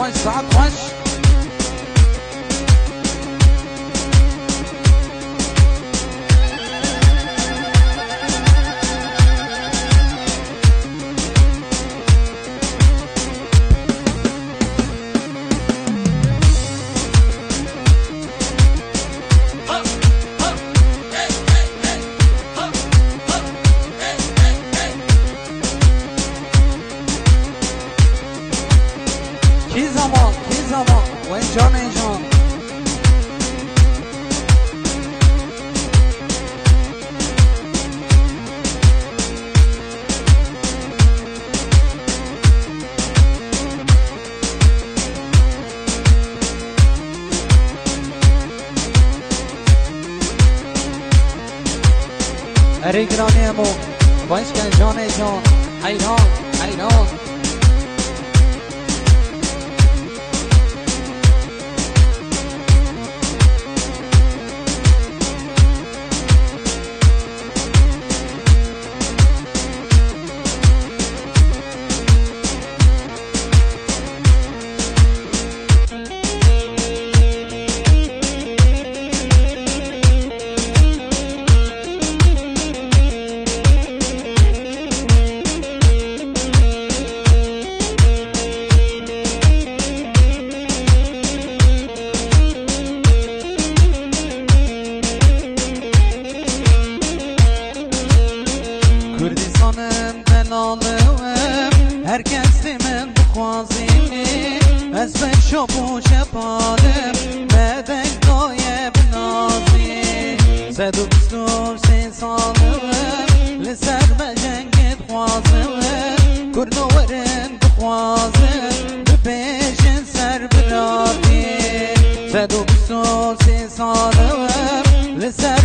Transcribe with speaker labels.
Speaker 1: punch, side punch. Bir zaman, bir zaman, when John and John Eric Ronemo, Vice John John, I don't, I don't alım Herkes dimin dukhazini Ez ben şobu şepalim Bedek doye binazi Sedup stur sen salım Liser becen git khazim Kurnu verin dukhazim Düpeşin ser binati Sedup stur sen salım Liser